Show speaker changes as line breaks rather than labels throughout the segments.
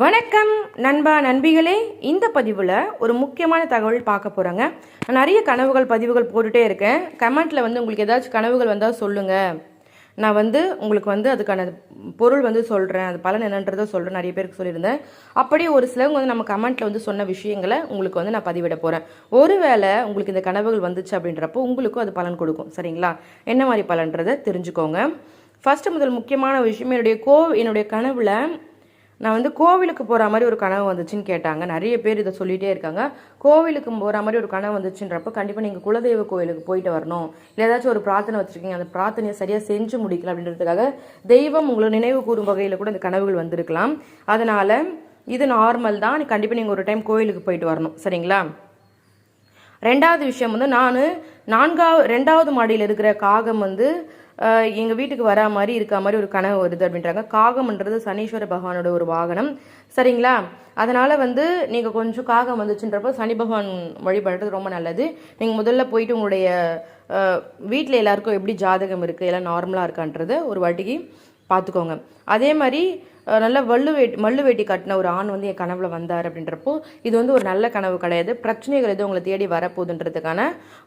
வணக்கம் நண்பா நண்பிகளே. இந்த பதிவில் ஒரு முக்கியமான தகவல் பார்க்க போகிறேங்க நான் நிறைய கனவுகள் பதிவுகள் போட்டுகிட்டே இருக்கேன். கமெண்ட்டில் வந்து உங்களுக்கு ஏதாச்சும் கனவுகள் வந்தால் சொல்லுங்கள் நான் வந்து உங்களுக்கு வந்து அதுக்கான பொருள் வந்து சொல்கிறேன் அது பலன் என்னன்றதை சொல்கிறேன் நிறைய பேருக்கு சொல்லியிருந்தேன். அப்படியே ஒரு சிலவங்க வந்து நம்ம கமெண்ட்டில் வந்து சொன்ன விஷயங்களை உங்களுக்கு வந்து நான் பதிவிட போகிறேன் ஒருவேளை உங்களுக்கு இந்த கனவுகள் வந்துச்சு அப்படின்றப்போ உங்களுக்கும் அது பலன் கொடுக்கும். சரிங்களா? என்ன மாதிரி பலன்றதை தெரிஞ்சுக்கோங்க. ஃபஸ்ட்டு முதல் முக்கியமான விஷயம் என்னுடைய கோ என்னுடைய கனவில் நான் வந்து கோவிலுக்கு போகிற மாதிரி ஒரு கனவு வந்துச்சுன்னு கேட்டாங்க. நிறைய பேர் இதை சொல்லிகிட்டே இருக்காங்க. கோவிலுக்கு போகிற மாதிரி ஒரு கனவு வந்துச்சுன்றப்போ கண்டிப்பாக நீங்கள் குலதெய்வ கோவிலுக்கு போயிட்டு வரணும். இல்லை ஏதாச்சும் ஒரு பிரார்த்தனை வச்சுருக்கீங்க. அந்த பிரார்த்தனையை சரியாக செஞ்சு முடிக்கல அப்படின்றதுக்காக தெய்வம் உங்களை நினைவு கூறும் வகையில் கூட இந்த கனவுகள் வந்திருக்கலாம். அதனால் இது நார்மல் தான். கண்டிப்பாக நீங்கள் ஒரு டைம் கோவிலுக்கு போயிட்டு வரணும். சரிங்களா? ரெண்டாவது விஷயம் வந்து நான் நான்காவது ரெண்டாவது மாடியில் இருக்கிற காகம் வந்து எங்கள் வீட்டுக்கு வரா மாதிரி இருக்கா மாதிரி ஒரு கனவு வருது அப்படின்றாங்க. காகம்ன்றது சனீஸ்வர பகவானோட ஒரு வாகனம். சரிங்களா? அதனால் வந்து நீங்கள் கொஞ்சம் காகம் வந்துச்சுன்றப்போ சனி பகவான் வழிபடுறது ரொம்ப நல்லது. நீங்கள் முதல்ல போயிட்டு உங்களுடைய வீட்டில் எல்லாருக்கும் எப்படி ஜாதகம் இருக்குது எல்லாம் நார்மலாக இருக்கான்றது ஒரு வாட்டிக்கு பார்த்துக்கோங்க. அதே மாதிரி நல்ல வள்ளு வேட்டி மல்லு வேட்டி கட்டின ஒரு ஆண் வந்து என் கனவுல வந்தார் அப்படின்றப்போ இது வந்து ஒரு நல்ல கனவு கிடையாது. பிரச்சனைகள் எதுவும் உங்களை தேடி வரப்போகுதுன்றதுக்கான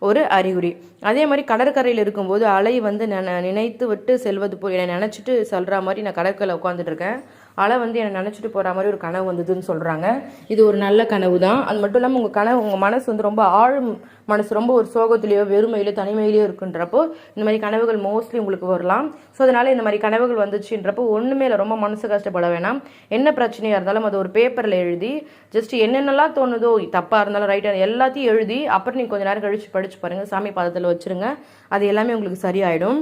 ஒரு அறிகுறி. அதே மாதிரி கடற்கரையில் இருக்கும்போது அலை வந்து நினைத்து விட்டு செல்வது போய் என்னை நினச்சிட்டு சொல்கிற மாதிரி நான் கடற்கரையில் உட்காந்துட்டு இருக்கேன். அலை வந்து என்னை நினச்சிட்டு போகிற மாதிரி ஒரு கனவு வந்ததுன்னு சொல்கிறாங்க இது ஒரு நல்ல கனவு தான் அது மட்டும் இல்லாமல் உங்கள் கனவு உங்கள் மனசு வந்து ரொம்ப ஆழ் மனசு ரொம்ப ஒரு சோகத்திலேயோ வெறுமையிலோ தனிமையிலேயோ இருக்குன்றப்போ இந்த மாதிரி கனவுகள் மோஸ்ட்லி உங்களுக்கு வரலாம். ஸோ அதனால் இந்த மாதிரி கனவுகள் வந்துச்சுன்றப்போ ஒன்றுமே இல்லை. ரொம்ப மனசு கஷ்டப்பட வேணாம். என்ன பிரச்சனையாக இருந்தாலும் அது ஒரு பேப்பரில் எழுதி ஜஸ்ட் என்னென்னலாம் தோணுதோ தப்பாக இருந்தாலும் ரைட்டாக எல்லாத்தையும் எழுதி அப்புறம் நீங்கள் கொஞ்சம் நேரம் கழித்து படித்து பாருங்கள் சாமி பாதத்தில் வச்சுருங்க. அது எல்லாமே உங்களுக்கு சரியாயிடும்.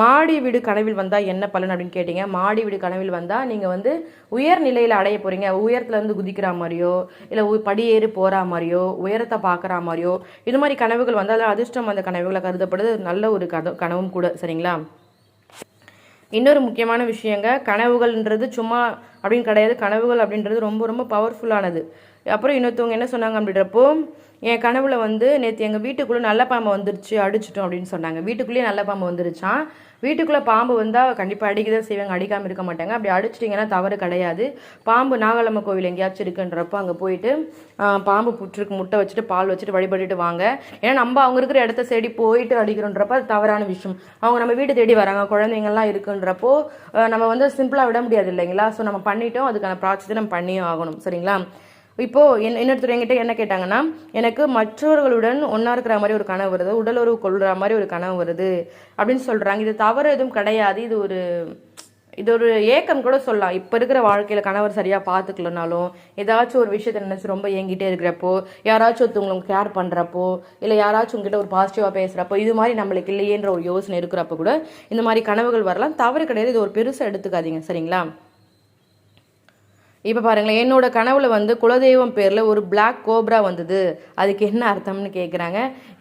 மாடி வீடு கனவில் வந்தால் என்ன பலன் அப்படின்னு கேட்டிங்க? மாடி வீடு கனவில் வந்தால் நீங்கள் வந்து உயர் நிலையில் அடைய போகிறீங்க உயரத்துலேருந்து குதிக்கிற மாதிரியோ இல்லை படியேறி போகிற மாதிரியோ உயரத்தை பார்க்குற மாதிரியோ இது மாதிரி கனவுகள் வந்தால் அதிர்ஷ்டம் அந்த கனவுகளை கருதப்படுது. நல்ல ஒரு கத கனவும் கூட சரிங்களா? இன்னொரு முக்கியமான விஷயங்க கனவுகள்ன்றது சும்மா அப்படின்னு கிடையாது. கனவுகள் அப்படின்றது ரொம்ப ரொம்ப பவர்ஃபுல்லானது அப்புறம் இன்னொருத்தவங்க என்ன சொன்னாங்க அப்படின்றப்போ என் கனவுல வந்து நேற்று எங்கள் வீட்டுக்குள்ளே நல்ல பாம்பு வந்துருச்சு அடிச்சிட்டோம் அப்படின்னு சொன்னாங்க. வீட்டுக்குள்ளேயே நல்ல பாம்பு வந்துருச்சான் வீட்டுக்குள்ளே பாம்பு வந்தால் கண்டிப்பாக அடிக்க தான் செய்வாங்க அடிக்காமல் இருக்க மாட்டாங்க. அப்படி அடிச்சிட்டிங்கன்னா தவறு கிடையாது. பாம்பு நாகலம்ம கோவில் எங்கேயாச்சும் இருக்குன்றப்போ அங்கே போயிட்டு பாம்பு புற்றுக்கு முட்டை வச்சுட்டு பால் வச்சுட்டு வழிபட்டுட்டு வாங்க. ஏன்னா நம்ம அவங்க இருக்கிற இடத்த தேடி போயிட்டு அடிக்கிறோன்றப்ப அது தவறான விஷயம். அவங்க நம்ம வீடு தேடி வராங்க குழந்தைங்கள்லாம் இருக்குன்றப்போ நம்ம வந்து சிம்பிளாக விட முடியாது இல்லைங்களா? ஸோ நம்ம பண்ணிட்டோம் அதுக்கான ப்ராசஸை நம்ம பண்ணியும் ஆகணும். சரிங்களா? இப்போது என் இன்னொருத்தர் என்கிட்ட என்ன கேட்டாங்கன்னா எனக்கு மற்றவர்களுடன் ஒன்றா இருக்கிற மாதிரி ஒரு கனவு வருது உடல் உறவு கொள்கிற மாதிரி ஒரு கனவு வருது அப்படின்னு சொல்கிறாங்க இது தவறு எதுவும் கிடையாது. இது ஒரு இது ஒரு ஏக்கம் கூட சொல்லலாம். இப்போ இருக்கிற வாழ்க்கையில் கணவர் சரியாக பார்த்துக்கலனாலும் ஏதாச்சும் ஒரு விஷயத்தை நினச்சி ரொம்ப ஏங்கிட்டே இருக்கிறப்போ யாராச்சும் ஒருத்தவங்களுக்கு கேர் பண்ணுறப்போ இல்லை யாராச்சும் உங்ககிட்ட ஒரு பாசிட்டிவாக பேசுகிறப்போ இது மாதிரி நம்மளுக்கு இல்லையேன்ற ஒரு யோசனை இருக்கிறப்ப கூட இந்த மாதிரி கனவுகள் வரலாம். தவறு கிடையாது. இது ஒரு பெருசாக எடுத்துக்காதீங்க. சரிங்களா? இப்போ பாருங்களேன் என்னோட கனவுல வந்து குலதெய்வம் பேரில் ஒரு பிளாக் கோப்ரா வந்தது. அதுக்கு என்ன அர்த்தம்னு கேட்குறாங்க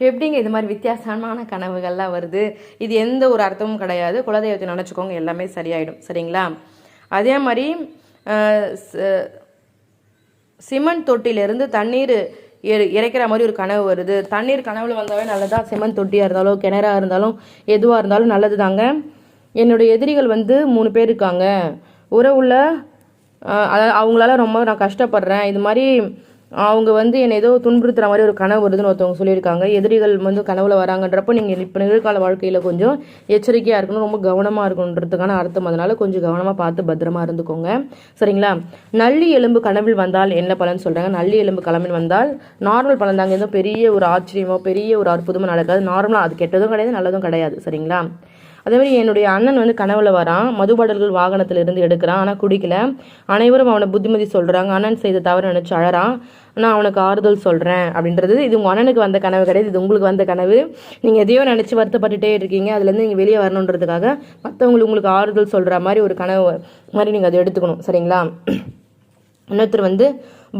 எப்படிங்க இது மாதிரி வித்தியாசமான கனவுகள்லாம் வருது? இது எந்த ஒரு அர்த்தமும் கிடையாது. குலதெய்வத்தை நினச்சிக்கோங்க எல்லாமே சரியாயிடும். சரிங்களா? அதே மாதிரி சிமெண்ட் தொட்டிலிருந்து தண்ணீர் இறைக்கிற மாதிரி ஒரு கனவு வருது. தண்ணீர் கனவுல வந்தாவே நல்லதா? சிமெண்ட் தொட்டியாக இருந்தாலும் கிணறாக இருந்தாலும் எதுவாக இருந்தாலும் நல்லது தாங்க என்னுடைய எதிரிகள் வந்து மூணு பேர் இருக்காங்க. உறவுள்ள அதாவது அவங்களால ரொம்ப நான் கஷ்டப்படுறேன். இது மாதிரி அவங்க வந்து என்னை ஏதோ துன்புறுத்துற மாதிரி ஒரு கனவு வருதுன்னு ஒருத்தவங்க சொல்லியிருக்காங்க. எதிரிகள் வந்து கனவுல வராங்கன்றப்போ நீங்கள் இப்போ நிகழ்கால வாழ்க்கையில் கொஞ்சம் எச்சரிக்கையாக இருக்கணும் ரொம்ப கவனமாக இருக்கணுன்றதுக்கான அர்த்தம். அதனால கொஞ்சம் கவனமாக பார்த்து பத்திரமா இருந்துக்கோங்க. சரிங்களா? நல்லி எலும்பு கனவில் வந்தால் என்ன பலன் சொல்கிறாங்க நல்லி எலும்பு கனவில் வந்தால் நார்மல் பலன் தாங்க. எதுவும் பெரிய ஒரு ஆச்சரியமோ பெரிய ஒரு அற்புதமோ நடக்காது. நார்மலாக அது கெட்டதும் கிடையாது நல்லதும் கிடையாது. சரிங்களா? அதே மாதிரி என்னுடைய அண்ணன் வந்து கனவுல வரான். மதுபாடல்கள் வாகனத்திலிருந்து எடுக்கிறான். ஆனால் குடிக்கல. அனைவரும் அவனை புத்திமதி சொல்கிறாங்க அண்ணன் செய்த தவறு நினச்சி அழறான். நான் அவனுக்கு ஆறுதல் சொல்கிறேன் அப்படின்றது. இது உங்கள் அண்ணனுக்கு வந்த கனவு கிடையாது. இது உங்களுக்கு வந்த கனவு. நீங்கள் எதையோ நினச்சி வருத்தப்பட்டுட்டே இருக்கீங்க. அதுலேருந்து நீங்கள் வெளியே வரணுன்றதுக்காக மற்றவங்களுக்கு உங்களுக்கு ஆறுதல் சொல்கிற மாதிரி ஒரு கனவு மாதிரி நீங்கள் அதை எடுத்துக்கணும். சரிங்களா? இன்னொருத்தர் வந்து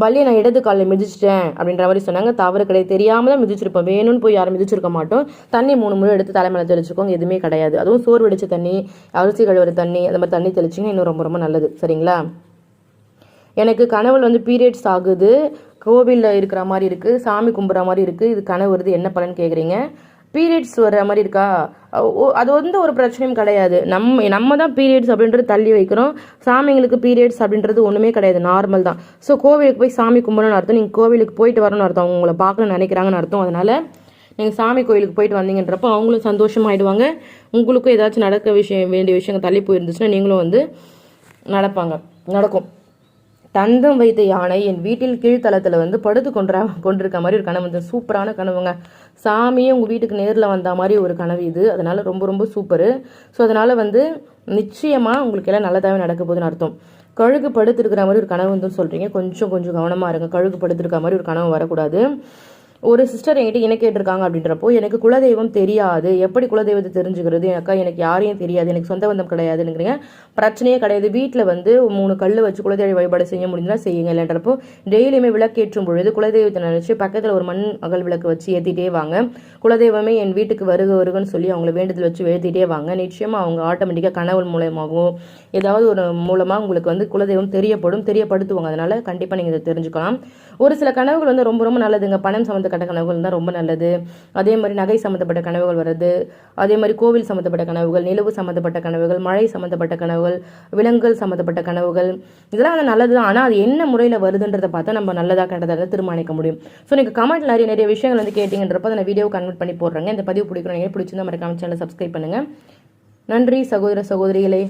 பள்ளியை நான் இடது காலில் மிதிச்சிட்டேன் அப்படின்ற மாதிரி சொன்னாங்க. தவறு கிடையாது. தெரியாமல் தான் மிதிச்சிருப்போம். வேணும்னு போய் யாரும் மிதிச்சிருக்க மாட்டோம். தண்ணி மூணு முறை எடுத்து தலைமையில் தெளிச்சுக்கோங்க. எதுவுமே கிடையாது. அதுவும் சோறு வெடிச்ச தண்ணி அரிசி கழுவுற தண்ணி அந்த மாதிரி தண்ணி தெளிச்சிங்க இன்னும் ரொம்ப ரொம்ப நல்லது. சரிங்களா? எனக்கு கனவுல வந்து பீரியட்ஸ் ஆகுது. கோவிலில் இருக்கிற மாதிரி இருக்குது சாமி கும்பிட்ற மாதிரி இருக்குது இது கனவு வருது. என்ன பலன் கேட்குறீங்க பீரியட்ஸ் வர்ற மாதிரி இருக்கா? ஓ- அது வந்து ஒரு பிரச்சனையும் கிடையாது. நம்ம நம்ம தான் பீரியட்ஸ் அப்படின்றது தள்ளி வைக்கிறோம். சாமிங்களுக்கு பீரியட்ஸ் அப்படின்றது ஒன்றுமே கிடையாது. நார்மல் தான். ஸோ கோவிலுக்கு போய் சாமி கும்பிடணும்னு அர்த்தம். நீங்கள் கோவிலுக்கு போயிட்டு வரணும்னு அர்த்தம். அவங்க உங்களை பார்க்கணும்னு நினைக்கிறாங்கன்னு அர்த்தம். அதனால நீங்கள் சாமி கோயிலுக்கு போயிட்டு வந்தீங்கன்றப்போ அவங்களும் சந்தோஷமாயிடுவாங்க உங்களுக்கும் ஏதாச்சும் நடக்க விஷயம் வேண்டிய விஷயங்கள் தள்ளி போயிருந்துச்சுன்னா நீங்களும் வந்து நடப்பாங்க. நடக்கும். தந்தம் வைத்த யானை என் வீட்டில் கீழ்த்தளத்தில் வந்து படுத்து கொன்றா கொண்டிருக்க மாதிரி ஒரு கனவு. வந்து சூப்பரான கனவுங்க. சாமியே உங்கள் வீட்டுக்கு நேரில் வந்த மாதிரி ஒரு கனவு இது. அதனால் ரொம்ப ரொம்ப சூப்பரு. ஸோ அதனால் வந்து நிச்சயமாக உங்களுக்கு எல்லாம் நல்லதாகவே நடக்க போகுதுன்னு அர்த்தம். கழுகு படுத்துருக்கிற மாதிரி ஒரு கனவு வந்து சொல்கிறீங்க கொஞ்சம் கொஞ்சம் கவனமாக இருங்க. கழுகு படுத்துருக்க மாதிரி ஒரு கனவு வரக்கூடாது. ஒரு சிஸ்டர் என்கிட்ட என்ன கேட்டிருக்காங்க அப்படின்றப்போ எனக்கு குலதெய்வம் தெரியாது. எப்படி குலதெய்வத்தை தெரிஞ்சுக்கிறது? அக்கா எனக்கு யாரையும் தெரியாது. எனக்கு சொந்த பந்தம் கிடையாதுங்கிறீங்க. பிரச்சனையே கிடையாது. வீட்டில் வந்து மூணு கல் வச்சு குலதெய்வ வழிபாடு செய்ய முடிஞ்சுன்னா செய்யுங்க. இல்லைன்றப்போ டெய்லியுமே விளக்கேற்றும் பொழுது குலதெய்வத்தை நினச்சி பக்கத்தில் ஒரு மண் அகல் விளக்கு வச்சு ஏற்றிட்டே வாங்க. குலதெய்வமே என் வீட்டுக்கு வருக வருகன்னு சொல்லி அவங்கள வேண்டுதல் வச்சு ஏற்றிட்டே வாங்க. நிச்சயமாக அவங்க ஆட்டோமேட்டிக்காக கனவு மூலயமாகவோ ஏதாவது ஒரு மூலமாக உங்களுக்கு வந்து குலதெய்வம் தெரியப்படும் தெரியப்படுத்துவாங்க. அதனால கண்டிப்பாக நீங்கள் இதை தெரிஞ்சுக்கலாம். ஒரு சில கனவுகள் வந்து ரொம்ப ரொம்ப நல்லதுங்க. பணம் சம்மந்த சம்மந்தப்பட்ட கனவுகள் தான் ரொம்ப நல்லது. அதே மாதிரி நகை சம்மந்தப்பட்ட கனவுகள் வருது அதே மாதிரி கோவில் சம்மந்தப்பட்ட கனவுகள் நிலவு சம்மந்தப்பட்ட கனவுகள் மழை சம்மந்தப்பட்ட கனவுகள் விலங்குகள் சம்மந்தப்பட்ட கனவுகள் இதெல்லாம் வந்து நல்லது தான் ஆனால் அது என்ன முறையில் வருதுன்றதை பார்த்தா நம்ம நல்லதாக கண்டதாக தீர்மானிக்க முடியும். ஸோ நீங்கள் கமெண்ட்ல நிறைய நிறைய விஷயங்கள் வந்து கேட்டிங்கன்றப்போ அதை நான் வீடியோ கன்வெர்ட் பண்ணி போடுறேங்க. இந்த பதிவு பிடிக்கிறோம் நீங்கள் பிடிச்சிருந்தா மறக்காம சேனல் சப்ஸ்கிரைப் பண்ணுங்கள் நன்றி சகோதர சகோதரிகளே.